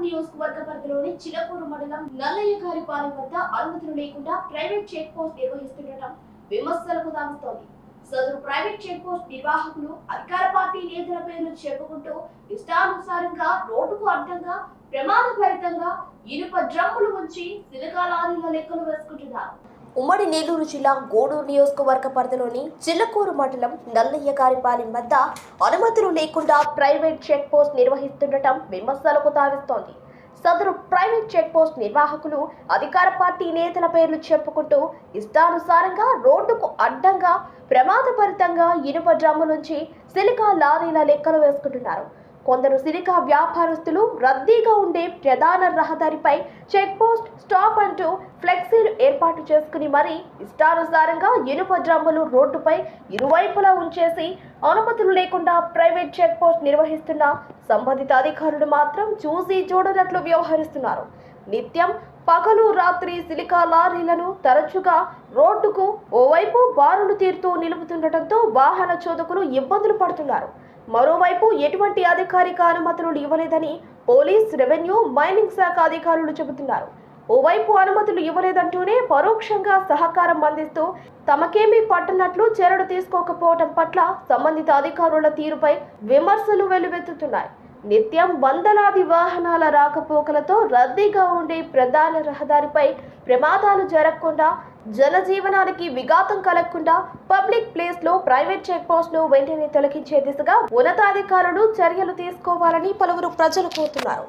నియోజకవర్గ పరిధిలోని చిలకూరు మండలం నల్లయ్యగారిపాలెం వద్ద అనుమతులు లేకుండా ప్రైవేట్ చెక్ పోస్ట్ నిర్వహిస్తుండటం విమర్శలకు తాగుతోంది సదరు ప్రైవేట్ చెక్ పోస్ట్ నిర్వాహకులు అధికార పార్టీ నేతల పేర్లు చెప్పుకుంటూ ఇష్టానుసారంగా రోడ్డుకు అడ్డంగా ప్రమాదభరితంగా ఇనుప డ్రమ్ములు ఉంచి సిలికా లెక్కలు వేసుకుంటున్నారు. ఉమ్మడి నెల్లూరు జిల్లా గోడూరు నియోజకవర్గ పరిధిలోని చిల్లకూరు మండలం నల్లయ్యగారిపాలెం వద్ద అనుమతులు లేకుండా ప్రైవేట్ చెక్ పోస్ట్ నిర్వహిస్తుండటం విమర్శలకు తావిస్తోంది సదరు ప్రైవేట్ చెక్ పోస్ట్ నిర్వాహకులు అధికార పార్టీ నేతల పేర్లు చెప్పుకుంటూ ఇష్టానుసారంగా రోడ్డుకు అడ్డంగా ప్రమాదభరితంగా ఇనుప డ్రమ్ము నుంచి సిలికా లారీల లెక్కలు వేసుకుంటున్నారు. కొందరు సిలికా వ్యాపారస్తులు రద్దీగా ఉండే ప్రధాన రహదారిపై చెక్ పోస్ట్ స్టాప్ అంటూ ఫ్లెక్సీలు ఏర్పాటు చేసుకుని మరీ ఇష్టానుసారంగా ఇనుప డ్రమ్ములు రోడ్డుపై ఇరువైపులా ఉంచేసి అనుమతులు లేకుండా ప్రైవేట్ చెక్ పోస్ట్ నిర్వహిస్తున్న సంబంధిత అధికారులు మాత్రం చూసి చూడనట్లు వ్యవహరిస్తున్నారు. నిత్యం పగలు రాత్రి సిలికా లారీలను తరచుగా రోడ్డుకు ఓవైపు బారులు తీరుతూ నిలుపుతుండటంతో వాహన చోదకులు ఇబ్బందులు పడుతున్నారు. మరోవైపు ఎటువంటి అధికారిక అనుమతులు ఇవ్వలేదని పోలీస్ రెవెన్యూ మైనింగ్ శాఖ అధికారులు చెబుతున్నారు. ఓవైపు అనుమతులు ఇవ్వలేదంటూనే పరోక్షంగా సహకారం అందిస్తూ తమకేమీ పట్టనట్లు చర్యలు తీసుకోకపోవడం పట్ల సంబంధిత అధికారుల తీరుపై విమర్శలు వెల్లువెత్తుతున్నాయి. నిత్యం వందలాది వాహనాల రాకపోకలతో రద్దీగా ఉండే ప్రధాన రహదారిపై ప్రమాదాలు జరగకుండా జనజీవనానికి విఘాతం కలగకుండా పబ్లిక్ ప్లేస్లో ప్రైవేట్ చెక్ పోస్ట్ను వెంటనే తొలగించే దిశగా ఉన్నతాధికారులు చర్యలు తీసుకోవాలని పలువురు ప్రజలు కోరుతున్నారు.